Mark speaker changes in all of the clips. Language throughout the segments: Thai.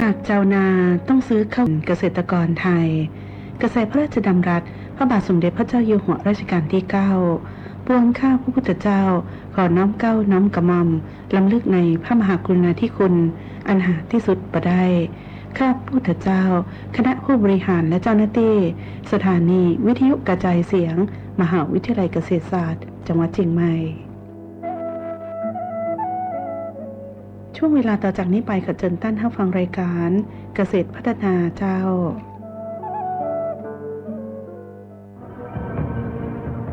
Speaker 1: หากเจ้านาต้องซื้อข้าเกษตรกรไทย กระแสพระราชดำรัส พระบาทสมเด็จพระเจ้าอยู่หัวรัชกาลที่9ปวงข้าพระพุทธเจ้า ขอน้อมเก้าน้อมกระหม่อมลำลึกในพระมหากรุณาธิคุณ อันหาที่สุดประได้ข้าพุทธเจ้า คณะผู้บริหารและเจ้าหน้าที่ สถานีวิทยุกระจายเสียง มหาวิทยาลัยเกษตรศาสตร์ จังหวัดเชียงใหม่ ช่วงเวลาต่อจากนี้ไปขอเชิญท่านเข้าฟังรายการ เกษตรพัฒนาเจ้า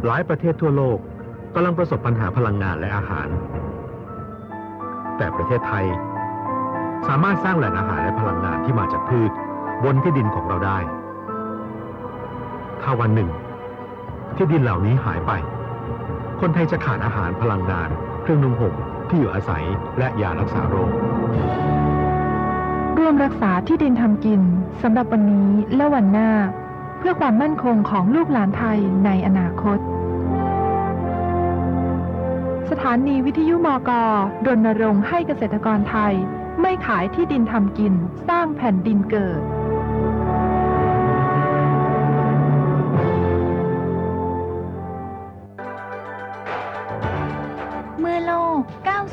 Speaker 2: หลายประเทศทั่วโลกกำลังประสบปัญหาพลังงานและอาหาร แต่ประเทศไทย สามารถสร้างแหล่งอาหารและพลังงานที่มาจากพืช บนที่ดินของเราได้ ถ้าวันหนึ่ง ที่ดินเหล่านี้หายไป คนไทยจะขาดอาหารพลังงานเครื่องนุ่งห่ม ที่อยู่อาศัยและยารักษาโรค
Speaker 3: ร่วมรักษาที่ดินทำกินสำหรับวันนี้และวันหน้า เพื่อความมั่นคงของลูกหลานไทยในอนาคต สถานีวิทยุมกรณรงค์ให้เกษตรกรไทย ไม่ขายที่ดินทำกินสร้างแผ่นดินเกิด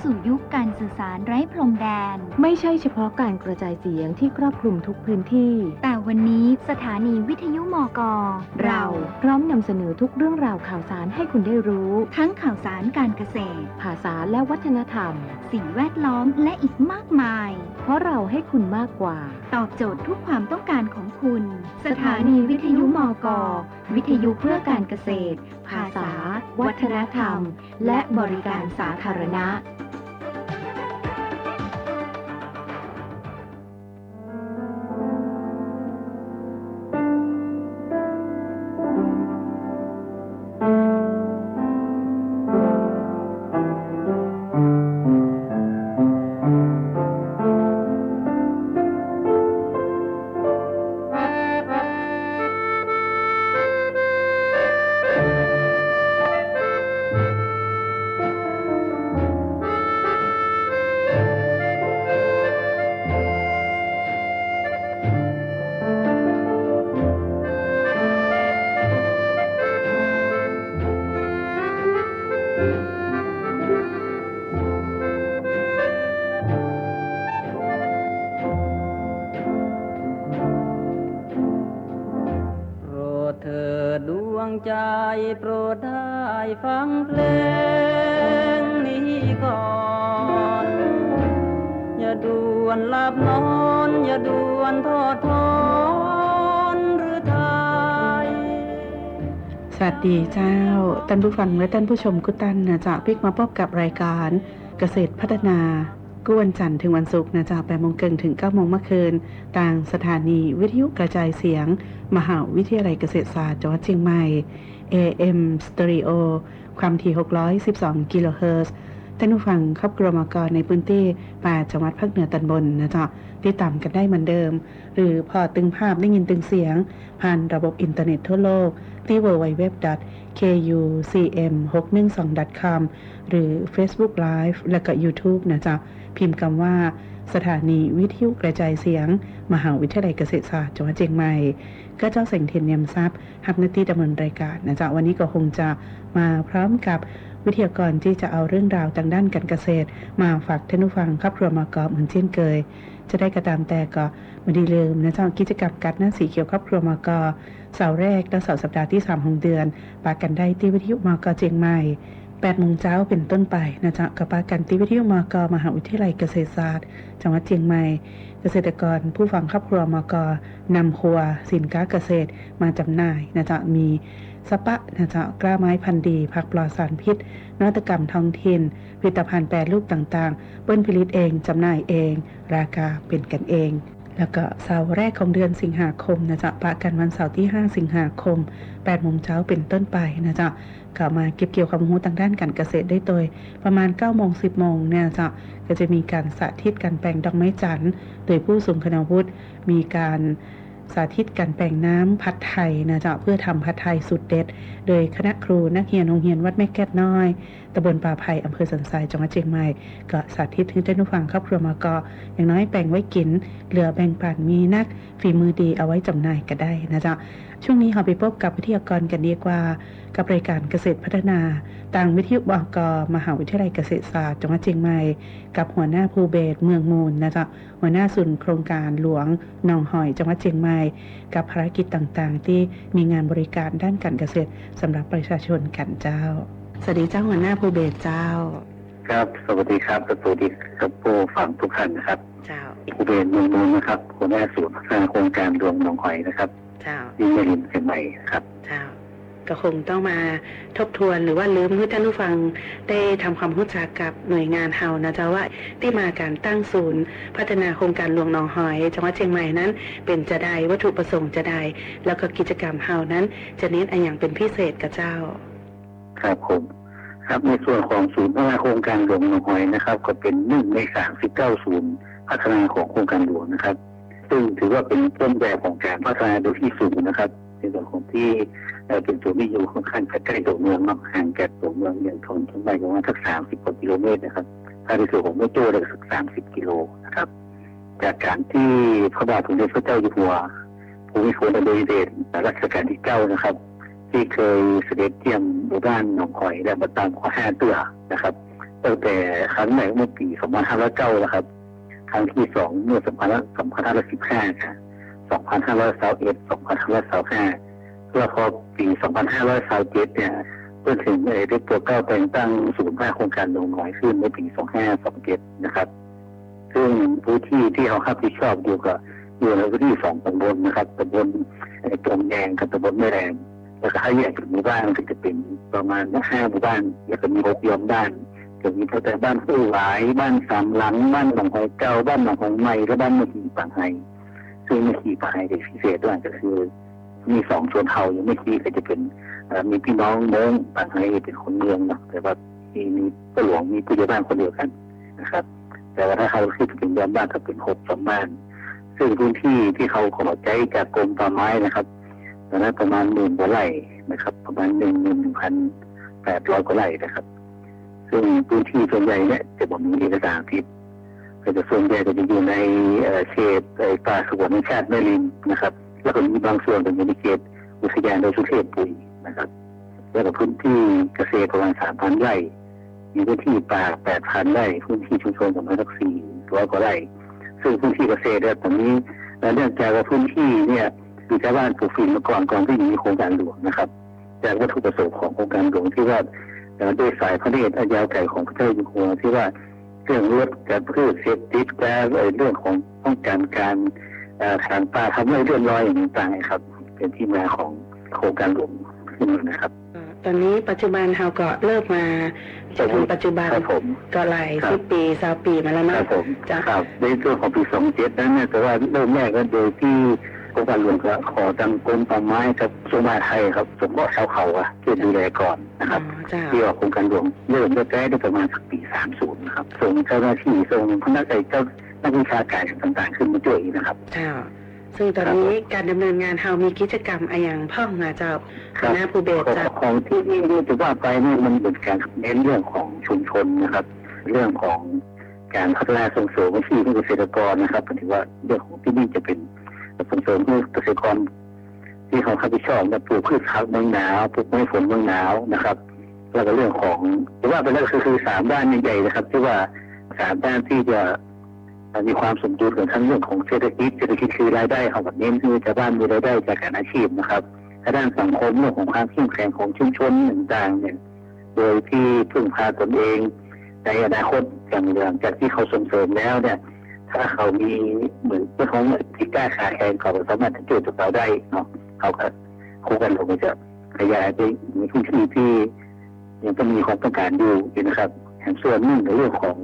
Speaker 4: สู่ยุคการสื่อสารไร้พรมแดน
Speaker 5: ไม่ใช่เฉพาะการกระจายเสียงที่ครอบคลุมทุกพื้นที่
Speaker 4: แต่วันนี้สถานีวิทยุมก
Speaker 5: เราพร้อมนำเสนอทุกเรื่องราวข่าวสารให้คุณได้รู้
Speaker 4: ทั้งข่าวสารการเกษตร
Speaker 5: ภาษาและวัฒนธรรม
Speaker 4: สิ่งแวดล้อมและอีกมากมาย
Speaker 5: เพราะเราให้คุณมากกว่า
Speaker 4: ตอบโจทย์ทุกความต้องการของคุณ สถานีวิทยุมกวิทยุเพื่อการเกษตร ภาษา วัฒนธรรม และบริการสาธารณะ
Speaker 6: ดีเจ้าท่า
Speaker 1: นผู้ฟังและท่านผู้ชมกุตันนะจ๊ะพิกมาพบกับรายการเกษตรพัฒนากุวันจันทร์ถึงวันศุกร์นะจาก8โมงเกินถึง9โมงเมื่อคืนต่างสถานีวิทยุกระจายเสียง มหาวิทยาลัยเกษตรศาสตร์จังหวัดเชียงใหม่ AM Stereo ความถี่ 612 กิโลเฮิรตซ์ ท่านผู้ฟังครอบครัวมกรในพื้นที่8จังหวัดภาคเหนือตอนบนนะจ๊ะติดตามกันได้เหมือนเดิม หรือพอตึงภาพได้ยินตึงเสียง ผ่านระบบอินเทอร์เน็ตทั่วโลกที่ www.kucm612.com หรือ Facebook Live และก็ YouTube นะจ๊ะพิมพ์คำว่าสถานีวิทยุกระจายเสียง มหาวิทยาลัยเกษตรศาสตร์จังหวัดเชียงใหม่ ก็เจ้าเสงเทียนเนียมทรัพย์ฮับหนาที่ดำเนินรายการนะจ๊ะวันนี้ก็คงจะมาพร้อมกับ วิทยากรที่จะเอาเรื่องราวทางด้านการเกษตร มาฝากท่านผู้ฟังครอบครัวมากอบเหมือนเช่นเคย จะได้กระตามแต่ก็ไม่ได้ลืมนะจ๊ะกิจกรรมกัดหน้าสีเขียวครอบครัวมากอเสาร์แรกและเสาร์สัปดาห์ที่ 3 ของเดือนปากันได้ที่วิทยุมากอเชียงใหม่8โมงเช้าเป็นต้นไปนะจ๊ะกับปากันที่วิทยุมากอมหาวิทยาลัยเกษตรศาสตร์ จังหวัดเชียงใหม่ เกษตรกรผู้ฟังครอบครัวมกนำครัวสินค้าเกษตรมาจำหน่ายนะจ๊ะมี สปะนะจ๊ะกล้าไม้พันธุ์ดี ผักปลอดสารพิษ นวัตกรรมท้องถิ่นผลิตภัณฑ์แปรรูปต่างๆ เปิ้ลผลิตเองจำหน่ายเอง ราคาเป็นกันเอง แล้วก็เสาร์แรกของเดือนสิงหาคมนะจ๊ะปะกันวันเสาร์ที่ 5 สิงหาคม8โมงเช้าเป็นต้นไปนะจ๊ะก็มาเก็บเกี่ยวความรู้ทางด้านการเกษตรได้โดย ประมาณ9โมง10โมงเนี่ยจะก็จะมีการสาธิตการแปลงดอกไม้จันทร์โดยผู้ทรงคณวุฒิมีการ สาธิตการแปลงน้ำผัดไทยนะจ๊ะเพื่อทำผัดไทยสุดเด็ด โดยคณะครูนักเรียนโรงเรียนวัดแม่แก้วน้อยตำ
Speaker 7: บลป่าไผ่อำเภอสันทรายจังหวัดเชียงใหม่ ก็สาธิตให้ท่านผู้ฟังครอบครัวมาก็อย่างน้อยแบ่งไว้กิน เหลือแบ่งปันมีนักฝีมือดีเอาไว้จำหน่ายก็ได้นะจ๊ะ ช่วงนี้เราไปพบกับวิทยากรกันดีกว่า กับรายการเกษตรพัฒนาต่างวิทยุบกมหาวิทยาลัยเกษตรศาสตร์จังหวัดเชียงใหม่ กับหัวหน้าภูเบศรเมืองมูลนะจ๊ะหัวหน้าศูนย์โครงการหลวงหนองหอยจังหวัดเชียงใหม่ กับภารกิจต่างๆ ที่มีงานบริการด้านการเกษตรสำหรับประชาชนกันเจ้าสวัสดีเจ้าหัวหน้าภูเบศรเจ้า
Speaker 8: ครับสวัสดีครับสวัสดีครับผู้ฟังทุกท่านนะครับ
Speaker 7: เจ้า
Speaker 8: ผู้เป็นเมืองมูลนะครับหัวหน้าศูนย์พัฒนาโครงการดวงหนองหอยนะครับ
Speaker 7: เจ้า
Speaker 8: ที่แม่ริมเชียงใหม่ครับ
Speaker 7: เจ้า ก็คงต้องมาทบทวนหรือว่าลืมให้ท่านผู้ฟังได้ทำความรู้จักกับหน่วยงานเฮานะเจ้าว่าที่มาการตั้งศูนย์ พัฒนาโครงการหลวงหนองหอยจังหวัดเชียงใหม่นั้น เป็นจะใดวัตถุประสงค์จะใดแล้วก็กิจกรรมเฮานั้น จะเน้นอนอย่างเป็นพิเศษกับเจ้า
Speaker 8: ครับผมครับในส่วนของศูนย์พัฒนาโครงการหลวงหนองหอยนะครับ ก็เป็นหนึ่งในสามสิบเก้าศูนย์พัฒนาของโครงการหลวงนะครับ ซึ่งถือว่าเป็นต้นแบบของการพัฒนาโดยที่สูงนะครับในส่วนของที่เป็นศูนย์ที่อยู่ค่อนข้างใกล้ตัวเมืองเนาห่างจากตัวเมืองอย่างทนเชียงใหม่ประมาณสักสามสิบกว่ากิโลเมตรนะครับ ถ้าในส่วนของแม่โจ้เลยสักสามสิบกิโลนะครับ จากการที่พระบาทสมเด็จพระเจ้าอยู่หัวภูมิพลอดุลยเดชรัชกาลที่เก้านะครับ ที่เคยเสด็จเยี่ยมหมู่บ้านหนองหอยและบัดตามขอห้าเตื้อนะครับตั้งแต่ครั้งแรกเมื่อปี2509นะครับ ครั้งที่สองเมื่อ2515ค่ะ2521 2525แล้วพอปี 2527เนี่ยเพื่อถึงได้ได้โปรดเก้าแต่งตั้งศูนย์ภาคโครงการหนองหอยขึ้นในปี 2527 นะครับ ซึ่งพื้นที่ที่เขารับผิดชอบอยู่กับอยู่ในพื้นที่สองตำบลนะครับตำบลตรงแดงกับตำบลแม่แรงแล้วก็ให้แยกเป็นหมู่บ้านก็จะเป็นประมาณห้าหมู่บ้าน แล้วก็มีหกยอมบ้าน จะมีตั้งแต่บ้านผู้หวาย บ้านสามหลัง บ้านหนองหอยเก้า บ้านหนองหอยใหม่และบ้านมะขีปางไฮซึ่งมะขีปางไฮเป็นพิเศษด้วยก็คือ มีสองชนเผ่าอย่างมขีก็จะเป็นมีพี่น้องเมืองปางไฮเป็นคนเมืองนะแต่ว่ามีมีผู้หลวงมีผู้ใหญ่บ้านคนเดียวกันนะครับ แต่ว่าถ้าเขาขึ้นเป็นยอมบ้านก็เป็นหกสองบ้าน ซึ่งพื้นที่ที่เขาขอใจจากกรมป่าไม้นะครับตอนนั้นประมาณหมื่นกว่าไร่นะครับ ประมาณหนึ่งหนึ่งพันแปดร้อยกว่าไร่นะครับ ซึ่งพื้นที่ส่วนใหญ่เนี่ยจะบอกมีเอกสารทิศก็จะส่วนใหญ่ก็จะอยู่ในเขตป่าสงวนแห่งชาติแม่ริมนะครับ แล้วก็มีบางส่วนเป็นอยู่ในเขตอุทยานโดยสุเทพปุยนะครับ แล้วก็พื้นที่เกษตรประมาณสามพันไร่ มีพื้นที่ป่าแปดพันไร่ พื้นที่ชุมชนประมาณสักสี่ร้อยกว่าไร่ ซึ่งพื้นที่เกษตรเนี่ยตอนนี้เอ่อเนื่องจากว่าพื้นที่เนี่ยคือชาวบ้านปลูกฝิ่นมาก่อนก่อนที่มีโครงการหลวงนะครับ จากวัตถุประสงค์ของโครงการหลวงที่ว่า ด้วยสายพระเนตรอันยาวไกลของพระเจ้าอยู่หัวที่ว่าเรื่องลดการพืชเสพติดการเอ่อเรื่องของป้องกันการเอ่อทางป่าทำให้เรื่องรอยอย่างต่างๆครับ เป็นที่มาของโครงการหลวงขึ้นมานะครับ
Speaker 7: ตอนนี้ปัจจุบันเฮาก็เริ่มมาจนถึงปัจจุบัน
Speaker 8: ครับผม
Speaker 7: ก็หลาย
Speaker 8: ครับ
Speaker 7: สิบปีสาวปีมาแล้ว
Speaker 8: ค
Speaker 7: เนาะ
Speaker 8: รับผม
Speaker 7: จ้ะ
Speaker 8: ครับในส่วนของปีสองเจ็ดนั้นเนี่ยแต่ว่าเริ่มแรกก็โดยที่ โครงการหลวงก็ขอทางกรมป่าไม้กับสมบัติไทยครับสมมติชาวเขาอะช่วยดูแลก่อนนะครับ
Speaker 7: อ๋อเจ้า
Speaker 8: ที่ว่าโครงการหลวงเริ่มแรกๆได้ประมาณสักปี30นะครับส่งเจ้าหน้าที่ส่งพนักงานเจ้านักวิชาการต่างๆ ขึ้นมาช่วยนะครับ
Speaker 7: เจ้าซึ่งตอนนี้การดำเนินงานเฮามีกิจกรรมอะไรอย่างพ่องนะเจ้า
Speaker 8: ค
Speaker 7: หั
Speaker 8: รั
Speaker 7: ว
Speaker 8: บ
Speaker 7: หน้าภูเบศร
Speaker 8: ของ
Speaker 7: เจ้า
Speaker 8: ของที่นี่นี่ถือว่าไปนี่มันเป็นการเน้นเรื่องของชุมชนนะครับ เรื่องของการพัฒนาส่งเสริมอาชีพให้เกษตรกรนะครับถือว่าเรื่องของที่นี่จะเป็น ส่งเสริมให้เกษตรกรที่เขารับผิดชอบนะปลูกพืชพักเมืองหนาวปลูกไม้ฝนเมืองหนาวนะครับ แล้วก็เรื่องของถือว่าเป็นเรื่องคือคือสามด้านใหญ่ๆนะครับ ที่ว่าสามด้านที่จะมีความสมดุลกันทั้งเรื่องของเศรษฐกิจเศรษฐกิจคือรายได้ของแบบเน้คือชาวบ้านมีรายได้จากการอาชีพนะครับด้านสังคมเรื่องของความเข้มแข็งของชุมชนต่างๆเนี่ย โดยที่พึ่งพาตนเอง ในอนาคตอย่างหลังจากที่เขาส่งเสริมแล้วเนี่ย ถ้าเขามีเหมือนเรื่องของที่กล้าขาแข่งเขาสามารถจะช่วยตัวเราได้เนาะเขาก็คู่กันลงจะขยายไปในพื้นที่ที่ยังต้องมีความต้องการอยู่นะครับแห่งส่วนหนึ่งในเรื่องของ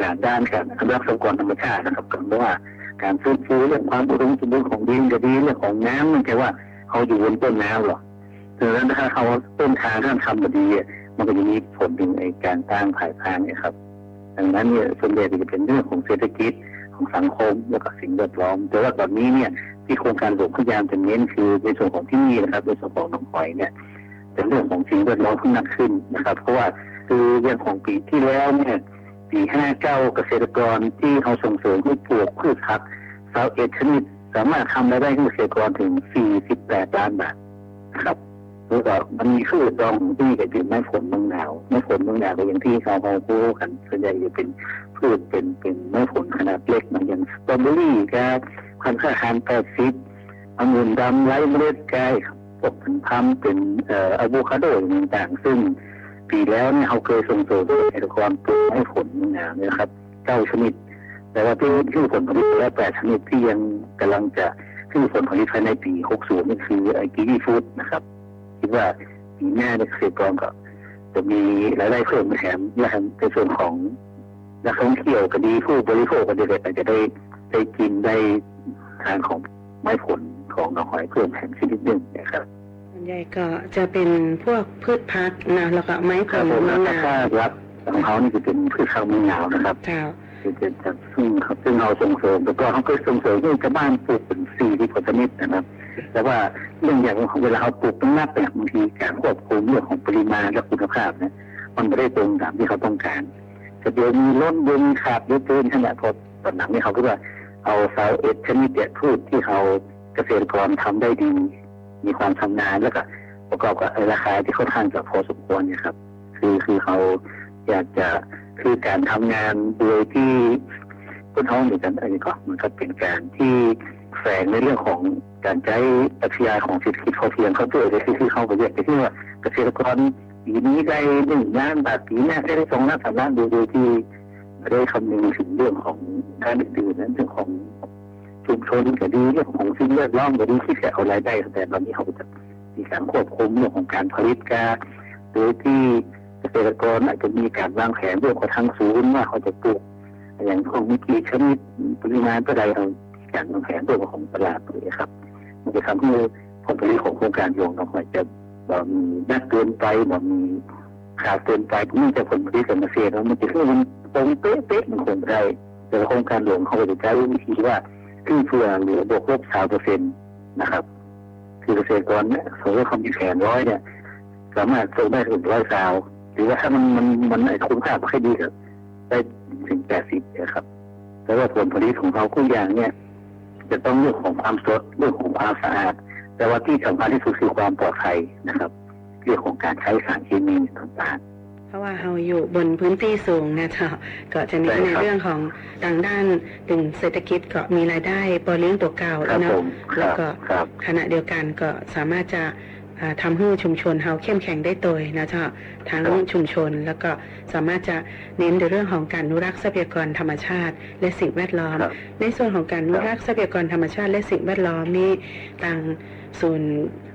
Speaker 8: การด้านการอนุรักษ์ทรัพยากรธรรมชาตินะครับก็ว่าการฟื้นฟูเรื่องความอุดมสมบูรณ์ของดินก็ดีเรื่องของน้ำมันแค่ว่าเขาอยู่บนต้นน้ำหรอกดังนั้นถ้าเขาต้นทางท่านทำมาดีมันก็จะมีผลถึงไอ้การสร้างภายภาคเนี่ยครับ ดังนั้นเนี่ยส่วนใหญ่จะเป็นเรื่องของเศรษฐกิจของสังคมแล้วก็สิ่งแวดล้อม แต่ว่าตอนนี้เนี่ยที่โครงการหลวงพยายามจะเน้นคือในส่วนของที่นี่นะครับในส่วนของหนองหอยเนี่ยเป็นเรื่องของสิ่งแวดล้อมที่หนักขึ้นนะครับ เพราะว่าคืออย่างของปีที่แล้วเนี่ยปีห้าเก้าเกษตรกรที่เขาส่งเสริมให้ปลูกพืชผักสาวเอ็ดชนิดสามารถทำรายได้ให้เกษตรกรถึง 48 ล้านบาทครับ แล้วก็มันมีพืชดองที่ก็เป็นไม้ผลเมืองหนาวไม้ผลเมืองหนาวก็อย่างที่เขาเขาพูดกันส่วนใหญ่จะเป็นพืชเป็นเป็นไม้ผลขนาดเล็กเหมือนอย่างสตรอเบอรี่กับพันธุ์ข้าวหานแปดสิบองุ่นดำไร้เมล็ดแก้พวกพันพัมเป็นเอ่ออะโวคาโดต่างๆ ซึ่งปีแล้วเนี่ยเขาเคยส่งเสริมเกษตรกรปลูกไม้ผลเมืองหนาวนะครับเก้าชนิด แต่ว่าที่ที่ผลผลิตและแปดชนิดที่ยังกำลังจะขึ้นผลผลิตภายในปี 60นี่คือไอ้กีวีฟู้ดนะครับ คิดว่าปีหน้าในเกษตรกรก็จะมีรายได้เพิ่มแถมและในส่วนของนักท่องเที่ยวก็ดีผู้บริโภคก็ดีก็จะได้ได้กินได้ทานของไม้ผลของดอกหอยเพิ่มแถมชนิดหนึ่งนะครับ
Speaker 7: ส่วนใหญ่ก็จะเป็นพวกพืชพักนะแล้วก็ไม้ผ
Speaker 8: ครับ
Speaker 7: ล
Speaker 8: ม
Speaker 7: เมืองห
Speaker 8: แล้ว
Speaker 7: นา
Speaker 8: ถ้าวรับของเขานี่จะเป็นพืชข้าวมืองหนาวนะครับ
Speaker 7: เจ้า
Speaker 8: คือจะจะซึ่งครับซึ่งเราส่งเสริมแล้วก็เขาก็ส่งเสริมเรื่องชาวบ้านปลูกเป็นสี่ที่ผลชนิดนะครับ แต่ว่าเรื่องอย่างเวลาเขาปลูกต้องนับเนี่บางทีการควบคุมเรื่องของปริมาณและคุณภาพเนี่ยมันไม่ได้ตรงตามที่เขาต้องการจะเดี๋ยวมีล้นเดี๋ยวมีขาดเดี๋ยวเกินขนาดพอตอนหลังนี่เขาก็ว่าเอาสาวเอ็ดชนิดเนี่ยพืชที่เขาเกษตรกรทำได้ดี มีความชำนาญแล้วก็ประกอบกับราคาที่ค่อนข้างจะพอสมควรเนี่ยครับ คือคือเขาอยากจะคือการทำงานโดยที่คนท้องหรือกันอะไรก็มันก็เป็นการที่ แฝงในเรื่องของการใช้ปรัชญาของเศรษฐกิจพอเพียงเขาด้วยเลยคือคือเขาไปเรียกไปที่ว่าเกษตรกรปีนี้ได้หนึ่งล้านบาทปีหน้าได้สองล้านสามล้านโดยโดยที่ไม่ได้คำนึงถึงเรื่องของด้านอื่นๆนั้นเรื่องของชุมชนก็ดีเรื่องของสิ่งแวดล้อมก็ดีที่จะเอารายได้แต่ตอนนี้เขาจะมีการควบคุมเรื่องของการผลิตการโดยที่เกษตรกรอาจจะมีการวางแผนร่วมกับทางศูนย์ว่าเขาจะปลูกอย่างของมีกี่ชนิดปริมาณเท่าใด เรามีการวางแผนร่วของตลาดเลยครับ มันจะทำให้ผลผลิตของโครงการโยงเราอาจจะบ่มีมากเกินไปบ่มีขาดเกินไปเนื่องจากผลผลิตการเกษตรแล้วมันจะขึ้นมันตรงเป๊ะๆมันคงไม่ได้แต่โครงการหลวงเขาจะใช้วิธีว่าขึ้นเพื่อเหลือบวกลบสามเปอร์เซ็นต์นะครับ คือเกษตรกรเนี่ยสมมติว่าเขามีแผนร้อยเนี่ย สามารถส่งได้ถึงร้อยสาวหรือว่าถ้ามันมันมันไอ้คุณภาพไม่ค่อยดีก็ได้ถึงแปดสิบนะครับแต่ว่าผลผลิตของเขาทุกอย่างเนี่ย จะต้องเรื่องของความสดเรื่องของความสะอาด แต่ว่าที่สำคัญที่สุดคือความปลอดภัยนะครับ เรื่องของการใช้สารเคมีต่าง
Speaker 7: เพราะว่าเราอยู่บนพื้นที่สูงนะเจ้าก็จะเน้น
Speaker 8: ใช่
Speaker 7: ใน
Speaker 8: ครับ
Speaker 7: เรื่องของทางด้านถึงเศรษฐกิจก็มีรายได้ปอเลี้ยงตัวเก่า
Speaker 8: ๆครับ
Speaker 7: เนาะ
Speaker 8: ผมค
Speaker 7: แล้
Speaker 8: รั
Speaker 7: ว
Speaker 8: บ
Speaker 7: ก็
Speaker 8: ครับ
Speaker 7: ขณะเดียวกันก็สามารถจะอ่า ทำให้ชุมชนเฮาเข้มแข็งได้โดยนะเจ้าทั้ง
Speaker 8: ครับ
Speaker 7: ชุมชนแล้วก็สามารถจะเน้นในเรื่องของการอนุรักษ์ทรัพยากรธรรมชาติ และสิ่งแวดล้อม
Speaker 8: ครับ
Speaker 7: ในส่วนของการอนุรักษ์ทรัพยากรธรรมชาติ และสิ่งแวดล้อมนี่ทางศูนย์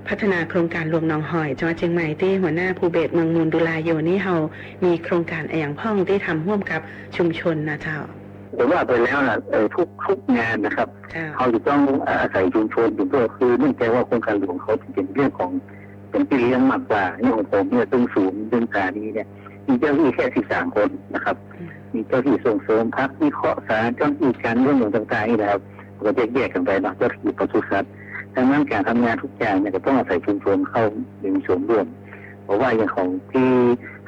Speaker 7: พัฒนาโครงการหลวงหนองหอยจังหวัดเชียงใหม่ที่หัวหน้าภูเบศรเมืองมูลดุลาอยู่นี่เฮามีโครงการอะไรอย่างพ่องที่ทำร่วมกับชุมชนนะเจ้า
Speaker 8: ผมว่าไปแล้วนะเอ่อทุกทุกงานนะครับ
Speaker 7: เจ้า
Speaker 8: เขาจะต้องอาศัยชุมชนอยู่ด้วยคือเนื่องจากว่าโครงการหลวงเขาจะเป็นเรื่องของ เป็นพี่เลี้ยงมากกว่าอย่างของผมเนี่ยต้องศูนย์เรื่องการนี้เนี่ยมีเจ้าหน้าที่แค่สิบสามคนนะครับ
Speaker 7: อืม
Speaker 8: มีเจ้าหน้าที่ส่งเสริมพักวิเคราะห์สารเจ้าหน้าที่การเรื่องต่างๆนี่นะครับก็แยกแยกกันไปนะเจ้าหน้าที่ปศุสัตว์ดังนั้นการทำงานทุกอย่างเนี่ยก็ต้องอาศัยชุมชนเข้ามีส่วนร่วมเพราะว่าอย่างของที่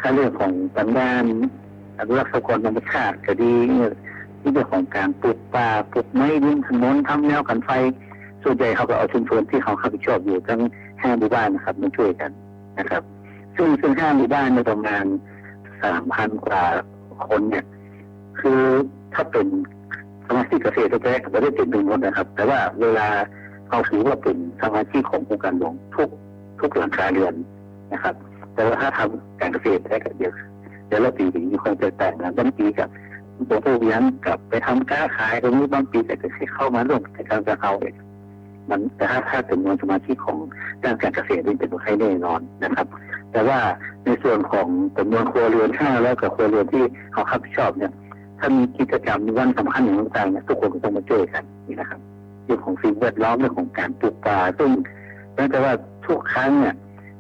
Speaker 8: ค่าเรื่องของทางด้านอนุรักษ์ทรัพยากรธรรมชาติก็ดีเนี่ยที่เรื่องของการปลูกป่าปลูกไม้ริมถนนทำแนวกันไฟส่วนใหญ่เขาก็เอาชุมชนที่เขารับผิดชอบอยู่ทั้ง ห้าหมู่บ้านนะครับมาช่วยกันนะครับ ซึ่งซึ่งห้าหมู่บ้านในประมาณสามพันกว่าคนเนี่ย คือถ้าเป็นสมาชิกเกษตรแท้ๆก็ไม่ได้เป็นเป็นหมดนะครับ แต่ว่าเวลาเขาถือว่าเป็นสมาชิกของโครงการหลวงทุกทุกหลังคาเรือนนะครับ แต่ว่าถ้าทำการเกษตรแท้ก็เดียวเดี๋ยวละปีถึงมีความแตกต่างกันบางปีกับตัวผู้เลี้ยงกับไปทำค้าขายตรงนี้บางปีแต่ก็เข้ามาร่วมกิจกรรมกับเขาเอง มันแต่ถ้าถ้าเป็นวลสมาชิกของด้านการเกษตรนี่เป็นตัวให้แน่นอนนะครับ แต่ว่าในส่วนของจำนวนครัวเรือนห้าแล้วกับครัวเรือนที่เขารับผิดชอบเนี่ย ถ้ามีกิจกรรมมีวันสำคัญอย่างต่างๆเนี่ยทุกคนก็ต้องมาช่วยกันนี่นะครับเรื่องของสิ่งแวดล้อมเรื่องของการปลูกป่าซึ่งแม้แต่ว่าทุกครั้งเนี่ย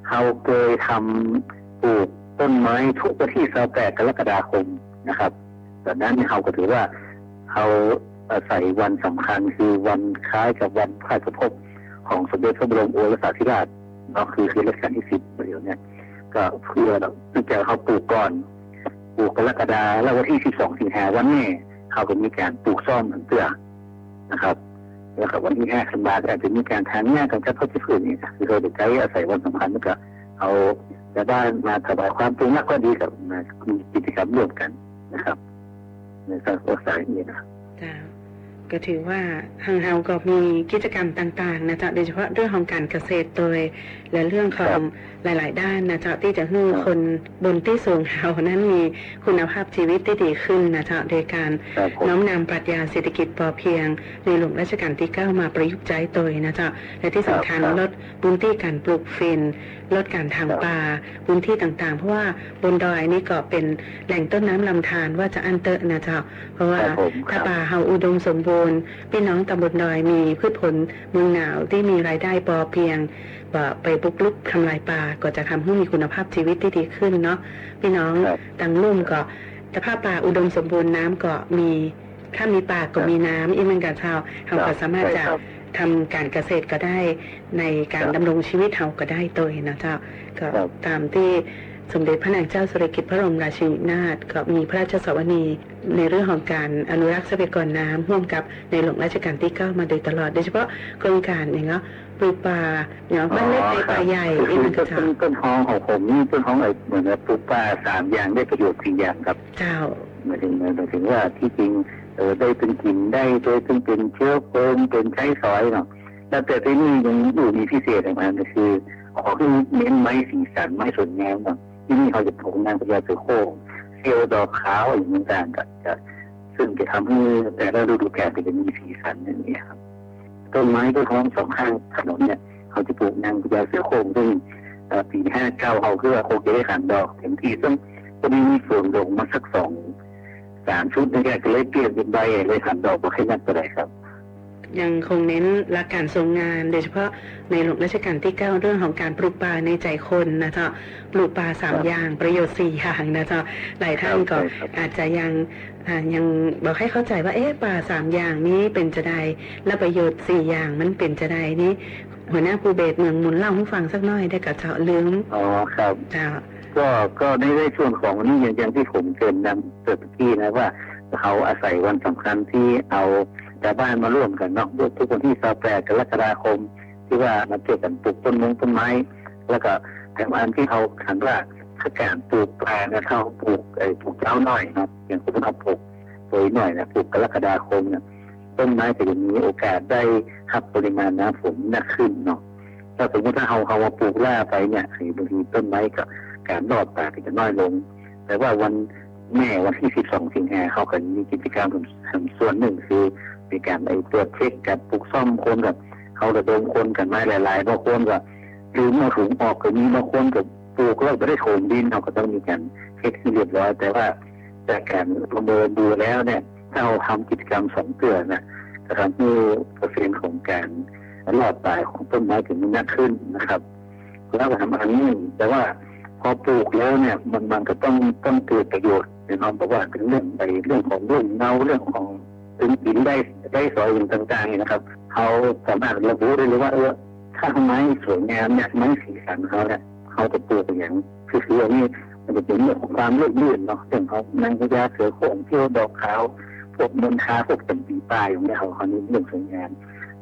Speaker 8: เขาเคยทำปลูกต้นไม้ทุกวันที่28กรกฎาคมนะครับแต่นั้นเนี่ยเขาก็ถือว่าเขา อาศัยวันสำคัญคือวันคล้ายกับวันพระราชภพของสมเด็จพระบรมโอรสาธิราชเนาะคือคือรัชกาลที่สิบเดี๋ยวเนี่ยก็เพื่อเนื่องจากเขาปลูกก่อนปลูกกรกฎาแล้ววันที่สิบสองสิงหาวันแม่เขาก็มีการปลูกซ่อมเหมือนเตือนะครับ แล้วก็วันที่ห้าธันวาก็อาจจะมีการทานหญ้ากันกับพ่อที่ฝืนนี่คือเราจะใช้อาศัยวันสำคัญแล้วก็เอาชาวบ้านมาถวายความปรุงมากก็ดีกับมีกิจกรรมร่วมกันนะครับ ในการรักษาอย่างนี้นะ
Speaker 7: ก็ถือว่าทางเราก็มีกิจกรรมต่างๆนะเจ๊ะโดยเฉพาะเรื่องของการเกษตรโดยและเรื่องของหลาย ๆ ด้านนะเจ๊ะที่จะให้คนบนที่สูงเรานั้นมีคุณภาพชีวิตที่ดีขึ้นนะเจ๊ะโดยการ
Speaker 8: ครับผม
Speaker 7: น้อมนำปรัชญาเศรษฐกิจพอเพียง ในหลวงรัชกาลที่ 9 มาประยุกต์ใช้โดยนะเจ๊ะและที่สำคัญ
Speaker 8: ครับ
Speaker 7: ลดพื้นที่การปลูกฟิน ลดการทางป่าพื้นที่ต่างๆ เพราะว่าบนดอยนี่ก็เป็นแหล่งต้นน้ำลำธารว่าจะอันเตอะนะเจ๊ะเพราะว่าถ้าป่าเฮาอุดมสมบูรณ์พี่น้องตำบลดอยมีพืชผลเมืองหนาวที่มีรายได้พอเพียงบ่ไปบุกลุกทำลายป่าก็จะทำให้มีคุณภาพชีวิตที่ดีขึ้นเนาะพี่น้อง
Speaker 8: ครับ
Speaker 7: ตังลุ่มก็แต่ภาพป่าอุดมสมบูรณ์น้ำก็มีถ้ามีป่าก็มีน้ำอีกเหมือนกันชาวเราก็สามารถจะ ทำการเกษตรก็ได้ในการ
Speaker 8: ครับ
Speaker 7: ดำรงชีวิตเราก็ได้โดยนะเจ้าก็
Speaker 8: ครับ
Speaker 7: ตามที่สมเด็จพระนางเจ้าสุริกิติ์พระบรมราชินีนาถก็มีพระราชสวนีในเรื่องของการอนุรักษ์ทรัพยากรน้ำร่วมกับในหลวงรัชกาลที่9มาโดยตลอด โดยเฉพาะโครงการอย่างเงี้ยปลูกป่าอย่างบ้านเล็กในป่าใหญ่
Speaker 8: ก็
Speaker 7: อี
Speaker 8: คื
Speaker 7: ก
Speaker 8: อ
Speaker 7: มันก็
Speaker 8: ต้
Speaker 7: เจ้าน
Speaker 8: ต้นหอมของผมนี่ต้นหอมไอ้เหมือนกับปลูกป่าสามอย่างได้ประโยชน์สี่อย่างครับ
Speaker 7: เจ้า
Speaker 8: หมายถึงหมายถึงว่าที่จริง เออได้เป็นกลิ่นได้โดยเป็นเป็นเชื้อเพลิงเป็นใช้สอยเนาะแล้วแต่ที่นี่ยังอยู่มีพิเศษอย่างนั้นก็คือ ขอคือเน้นไม้สีสันไม้สวยงามเนาะที่นี่เขาจะปลูกนางพญาเสือโคร่งเซียวดอกขาวอย่างต่างๆก็จะซึ่งจะทำให้แต่ละฤดูกาลจะมีสีสันอย่างนี้ครับต้นไม้ต้นหอมสองข้างถนนเนี่ย เขาจะปลูกนางพญาเสือโคร่งซึ่งปีห้าเก้าเขาคือว่าโคงจะได้ขันดอกเต็มที่ซึ่งก็มีมีส่วนลงมาสักสอง สามชุดนี่แกก็เลยเปลี่ยนเป็นใบเลยขันดอกมาแค่นั้นก็ได้ครับ
Speaker 7: ยังคงเน้นหลักการทรงงาน โดยเฉพาะในหลวงรัชกาลที่9เรื่องของการปลูกป่าในใจคนนะเจ้าปลูกป่าสาม
Speaker 8: ครับ
Speaker 7: อย่างประโยชน์สี่อย่างนะเจ้าหลายท่านก็
Speaker 8: ใช่ครับ
Speaker 7: อาจจะยังอ่ายังบอกให้เข้าใจว่าเอ๊ะป่าสามอย่างนี้เป็นจะใดและประโยชน์สี่อย่างมันเป็นจะใดนี้หัวหน้าภูเบศรเมืองมุนเล่าให้ฟังสักหน่อยได้กับเจ้าลืม
Speaker 8: อ๋อครับ
Speaker 7: เจ้า
Speaker 8: ก็ก็ในในช่วงของนี่อย่างอย่างที่ผมเกินนำเมื่อกี้นะว่าเขาอาศัยวันสำคัญที่เอาชาวบ้านมาร่วมกันเนาะทุกวันที่28กรกฎาคม ที่ว่ามาเจอกันปลูกต้นมงต้นไม้ แล้วก็แต่ว่าอันที่เขาขันว่าถ้าการปลูกปลาเนี่ยเขาปลูกไอ้ปลูกเจ้าหน่อยเนาะอย่างคุณเขาปลูกโดยหน่อยนะปลูกกรกฎาคมเนี่ยต้นไม้จะมีโอกาสได้รับปริมาณน้ำฝนมากขึ้นเนาะถ้าสมมติถ้าเขาเขามาปลูกล่าไปเนี่ยบางทีต้นไม้ก็ การรอดป่าก็จะน้อยลง แต่ว่าวันแม่วันที่ 12 สิงหาเขาก็มีกิจกรรมส่วนหนึ่งคือมีการไปตรวจเช็คกับปลูกซ่อมคนกับเขาระดมคนกันไม้หลายๆบางคนก็ลืมเอาถุงออกก็มีบางคนก็ปลูกแล้วไม่ได้โถมดินเขาก็ต้องมีการเช็คให้เรียบร้อย แต่ว่าจากการประเมินดูแล้วเนี่ยถ้าเราทำกิจกรรมสองเตือนนะจะทำให้เปอร์เซ็นต์ของการรอดตายของต้นไม้ถึงมากขึ้นนะครับแล้วก็ทำอันนี้แต่ว่า พอปลูกแล้วเนี่ยมันมันก็ต้องต้องเกิดประโยชน์แน่นอนเพราะว่าเป็นเรื่องไปเรื่องของเรื่องเงาเรื่องของถึงกินได้ได้สอยอย่างต่างๆนี่นะครับเขาสามารถระบุได้เลยว่าเออถ้าไม้สวยงามเนี่ยไม้สีสันเขาเนี่ยเขาจะปลูกอย่างคือคืออันนี้มันจะเป็นเรื่องของความเลื่อกลื่นเนาะเรื่องของนางพญาเสือโคร่งเที่ยวดอกขาวพวกมณฑาพวกเป็นปีปลายอย่างเงี้ยเขาเขานี้เรื่องสวยงาม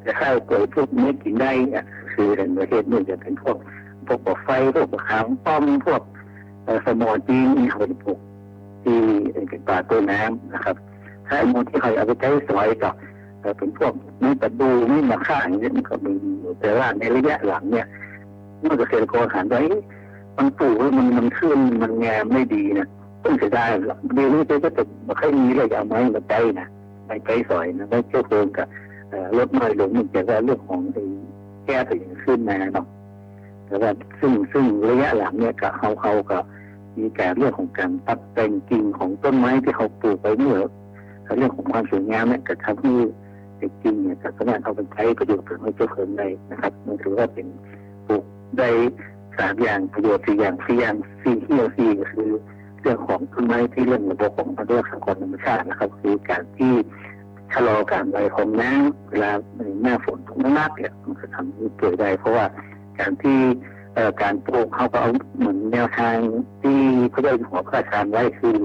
Speaker 8: แต่ถ้าเกิดพวกเนื้กินได้เนี่ยคือในประเทศนู่นจะเป็นพวก พวกบอกไฟพวกขามป้อมพวกสมอจีนนี่เขาจะปลูกที่ป่าต้นน้ำนะครับถ้าไอ้มนที่เขาเอาไปใช้สอยกับเป็นพวกไม่ประดูไม่มาฆ่าอย่างนี้มันก็มีแต่ว่าในระยะหลังเนี่ยเมื่อเกษตรกรหันไปมันปลูกมันมันขึ้นมันแงมไม่ดีนะต้องเสียดายหรอกเดี๋ยวนี้ก็จะไม่ค่อยมีเลยเอาไม้มาใช้นะไปใช้สอยนะไม่เชื่อเพลิงกับลดน้อยลงเนื่องจากว่าเรื่องของแก้ตัวอย่างขึ้นมาเนาะ แต่ว่าซึ่งซึ่งระยะหลังเนี่ยก็เขาเขาก็มีการเรื่องของการตัดแต่งกิ่งของต้นไม้ที่เขาปลูกไปเมื่อเรื่องของความสวยงามเนี่ยก็ทำให้ไอ้กิ่งเนี่ยก็สามารถเอาไปใช้ประโยชน์ถึงให้เจ้าเพลินได้นะครับมันถือว่าเป็นปลูกได้สามอย่างประโยชน์สี่อย่างสี่อย่างสี่ที่เราสี่ก็คือเรื่องของต้นไม้ที่เรื่องระบบของพันธุกรรมธรรมชาตินะครับ คือการที่ชะลอการไหลของน้ำเวลาหน้าฝนตกมากๆเนี่ยมันจะทำให้เกิดได้ เพราะว่า การที่การปลูกเขาก็เอาเหมือนแนวทางที่พระเจ้าอยู่หัวพระราชทานไว้คือ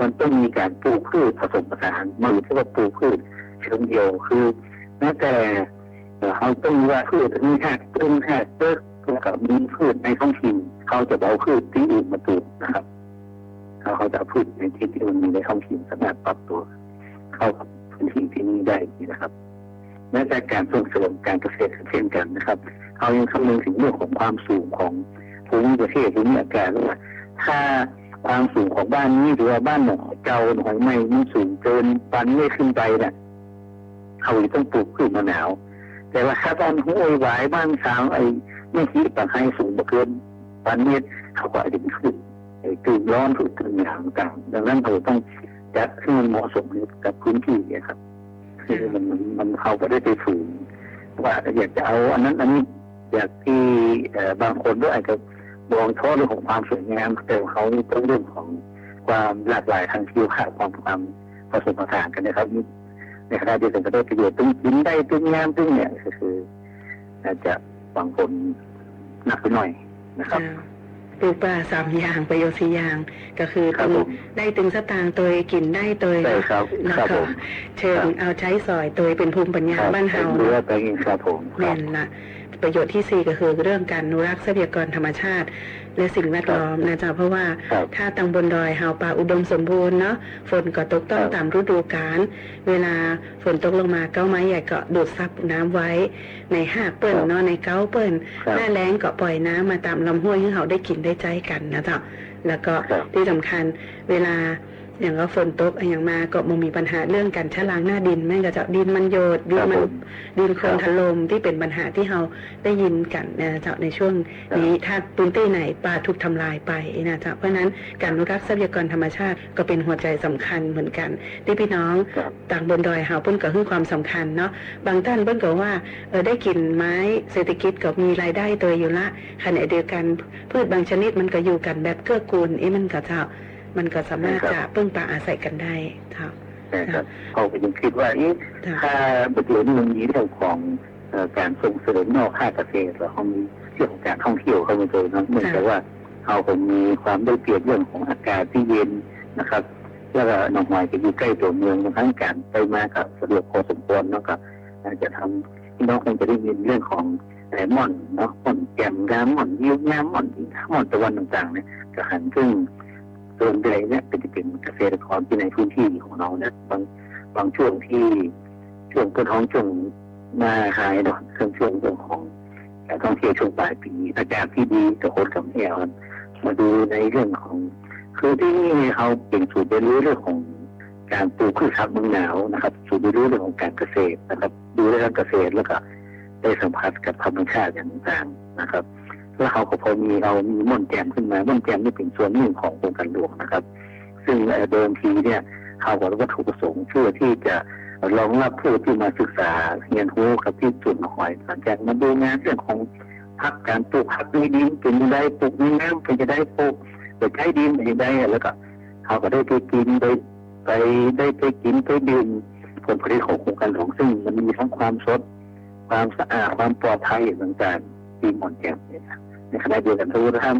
Speaker 8: มันต้องมีการปลูกพืชผสมผสานมันที่ว่าปลูกพืชเชิงเดียวคือแม้แต่เขาต้องว่าพืชมีแค่ต้นแค่เติร์กแล้วก็มีพืชในท้องถิ่นเขาจะเอาพืชที่อื่นมาปลูกนะครับเขาเขาจะพืชในที่ที่มันมีในท้องถิ่นสามารถปรับตัว เข้ากับพื้นที่ที่นี่ได้นะครับแม้แต่การส่งเสริมการเกษตรเช่นกันนะครับ เขายังคำนึงถึงเรื่องของความสูงของภูมิประเทศภูมิอากาศว่าถ้าความสูงของบ้านนี้หรือว่าบ้านหนองเก่าหนองไม่มันสูงเกินปันไม่ขึ้นไปเนี่ยเขาจะต้องปลูกพืชมะนาว แต่ว่าถ้าบ้านห้วยหวายบ้านสาวไอ้ไม่คิดปางให้สูงบ่เกินปันเมตรเขาก็อาจจะเป็นพืชไอ้ตื่นร้อนพืชตื่นหนาวต่างๆดังนั้นเราต้องจัดให้มันเหมาะสมกับพื้นที่เนี่ยครับคือมันมันมันเขาก็ได้ไปฝืนว่าอยากจะเอาอันนั้นอันนี้ อยากที่เอ่อบางคนก็อาจจะมองโทษเรื่องของความสวยงามแต่เขาต้องเรื่องของความหลากหลายทางชีวภาพความความผสมผสานกันนะครับนี่ในขณะเดียวกันก็ได้ประโยชน์ตึ้งกินได้ตึ้งงามตึ้งเนี่ยก็คืออาจจะบางคนหนักไปหน่อยนะครับ
Speaker 7: จ้าปลูกป่าสามอย่างประโยชน์สี่อย่าง ก็คือ
Speaker 8: ครั
Speaker 7: ตึ
Speaker 8: บ
Speaker 7: ง
Speaker 8: ผม
Speaker 7: ได้ตึงสตางค์ตัวกินได้ตัว
Speaker 8: ใช่ครับ
Speaker 7: แล้ว
Speaker 8: ครับ
Speaker 7: ก็
Speaker 8: ผม
Speaker 7: เชิญเอาใช้สอยตัวเป็นภูมิปัญญา
Speaker 8: ครับ
Speaker 7: บ้านเฮา
Speaker 8: หรือว่าไปเองครับผมครั
Speaker 7: แม่
Speaker 8: บ
Speaker 7: นละ ประโยชน์ที่สี่ก็คือเรื่องการอนุรักษ์ทรัพยากรธรรมชาติ และสิ่งแวดล้อมนะจ๊ะเพราะว่า
Speaker 8: ครับ
Speaker 7: ถ้าตังบนดอยเฮาป่าอุดมสมบูรณ์เนาะฝนก็ตกต้อง
Speaker 8: ครับ
Speaker 7: ตามฤดูกาลเวลาฝนตกลงมาเก้าไม้ใหญ่ก็ดูดซับน้ำไว้ ในหากเปิ้นเนาะในเก้าเปิ้น
Speaker 8: ครับ
Speaker 7: หน้าแล้งก็ปล่อยน้ำมาตามลำห้วยให้เขาได้กินได้ใจกันนะจ๊ะแล้วก็
Speaker 8: ครับ
Speaker 7: ที่สำคัญเวลา อย่างว่าฝนตกอย่างมาก็มันมีปัญหาเรื่องการชะล้างหน้าดินแม่งก็จะดินมันโยดดินมัน
Speaker 8: ครับผม
Speaker 7: ดินโคลน
Speaker 8: ครับ
Speaker 7: ถล่มที่เป็นปัญหาที่เราได้ยินกันนะจ๊ะในช่วงนี้ถ้าพื้นที่ไหนป่าถูกทำลายไปนะจ๊ะเพราะฉะนั้นการอนุรักษ์ทรัพยากรธรรมชาติก็เป็นหัวใจสำคัญเหมือนกันที่พี่น้อง
Speaker 8: ครับ
Speaker 7: ต่างบนดอยเฮาเพิ่นก็ให้ความสำคัญเนาะบางท่านเพิ่นก็ว่าเออได้กินไม้เศรษฐกิจก็มีรายได้ตัวอยู่ละขณะเดียวกันพืชบางชนิดมันก็อยู่กันแบบเกื้อกูลเอ้มันก็จะ มันก็สามารถ
Speaker 8: ครับ
Speaker 7: จะพึ่งพาอาศัยกันได้ครับ
Speaker 8: นะครับเขาก็ยังคิดว่าเอ๊ะ
Speaker 7: จ้ะ
Speaker 8: ถ้าบทเรียนมันมีเรื่องของเอ่อการส่งเสริมนอกภาคเกษตรแล้วเขามีเรื่องของการท่องเที่ยวเข้ามาเลยนะเหมือนกับว่าเขาก็มีความได้เปรียบเรื่องของอากาศที่เย็นนะครับแล้วก็หนองหอยก็อยู่ใกล้ตัวเมืองทั้งการไปมากับสะดวกพอสมควรเนาะก็อาจจะทำพี่น้องคงจะได้ยินเรื่องของแหลมม่อนเนาะม่อนแก้มน้ำม่อนยิ้วน้ำม่อนอีกม่อนตะวันต่างๆเนี่ยก็หันซึ่ง ส่วนใหญ่เนี่ยเป็นจะเป็นเกษตรกรที่ในพื้นที่ของเราเนี่ยบางบางช่วงที่ช่วงต้นท้องช่วงหน้าหายเนาะช่วงช่วงเรื่องของการท่องเที่ยวช่วงปลายปีอากาศที่ดีกับโคตรกับแอลมาดูในเรื่องของ คือที่นี่เขาเป็นสูตรเรียนรู้เรื่องของการปลูกพืชผักเมืองหนาวนะครับ สูตรเรียนรู้เรื่องของการเกษตรนะครับ ดูเรื่องเกษตรแล้วก็ได้สัมผัสกับธรรมชาติอย่างต่างๆนะครับ แล้วเขาก็พอมีเรามีม่อนแจมขึ้นมาม่อนแจมนี่เป็นส่วนหนึ่งของโครงการหลวงนะครับ ซึ่งเดิมทีเนี่ยเขากว่าวัตถุประสงค์เพื่อที่จะรองรับผู้ที่มาศึกษาเรียนรู้กับที่จุดหอยหลังจากมาดูงานเรื่องของพักการปลูกพักในดินเป็นยังไงปลูกในน้ำเป็นจะได้ปลูกไปใช้ดินเป็นยังไงแล้วก็เขาก็ได้ไปกินไปไปได้ไปกินไปดื่มผลผลิตของโครงการหลวงซึ่งมันมีทั้งความสด ความสะอาดความปลอดภัยต่างๆ ที่หมอนแก้มเนี่ยนะในขณะเดียวกันถ้าว่าถ้า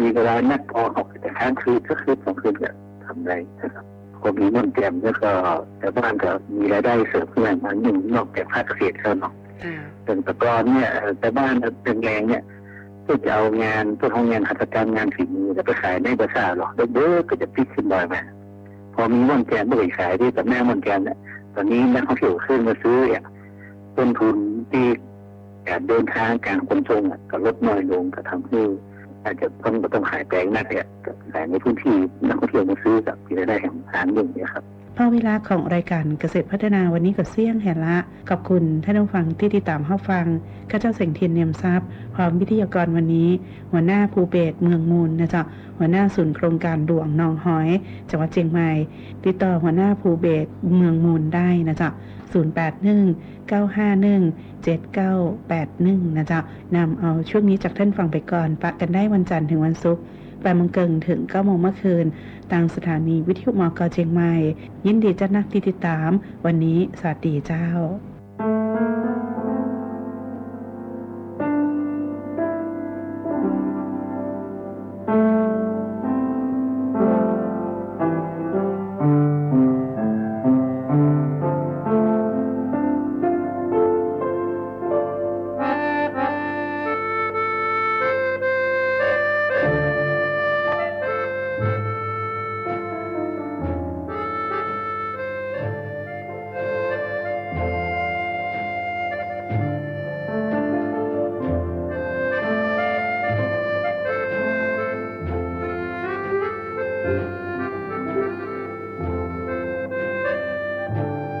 Speaker 8: มีเวลานักพอออกแต่ค้างคืนก็คือสองคืนก็ทำได้นะครับก็มีม่อนแจ่มแล้วก็แต่บ้านก็มีรายได้เสริมขึ้นมาหนึ่งนอกจากภาคเกษตรเขาเนาะ
Speaker 7: จ้า
Speaker 8: เป็นตะกอนเนี่ยเอ่อแต่บ้านเป็นแรงเนี่ยก็จะเอางานพวกของงานหัตถกรรมงานฝีมือจะไปขายในภาษาหรอกเด้อก็จะพลิกขึ้นบ่อยมาพอมีม่อนแจ่มไม่ไปขายที่แต่แม่ม่อนแจ่มเนี่ยตอนนี้นักท่องเที่ยวขึ้นมาซื้อเนี่ยต้นทุนที่ การเดินทางการขนส่งก็ลดน้อยลงก็ทำให้อาจจะต้องต้องขายแปลงน้าเนี่ยก็ขายในพื้นที่นักท่องเที่ยวมาซื้อกับที่ได้แห่งฐานหนึ่งเนี่ยครับ
Speaker 7: พอเวลาของรายการเกษตรพัฒนาวันนี้ก็เสี่ยงแห่ละ ขอบคุณท่านผู้ฟังที่ติดตามเข้าฟังข้าเจ้าเสียงเทียนเนียมทรัพย์พร้อมวิทยากรวันนี้ หัวหน้าภูเบศเมืองมูลนะจ๊ะหัวหน้าศูนย์โครงการหลวงนองหอยจังหวัดเชียงใหม่ ติดต่อหัวหน้าภูเบศเมืองมูลได้นะจ๊ะ 081 951 7981 นะจ๊ะนำเอาช่วงนี้จากท่านฟังไปก่อน ปะกันได้วันจันทร์ถึงวันศุกร์แปดโมงเกิงถึง9โมงเมื่อคืน ทางสถานีวิทยุมอกเชียงใหม่ ยินดีจะนักที่ติดตาม วันนี้สวัสดีเจ้า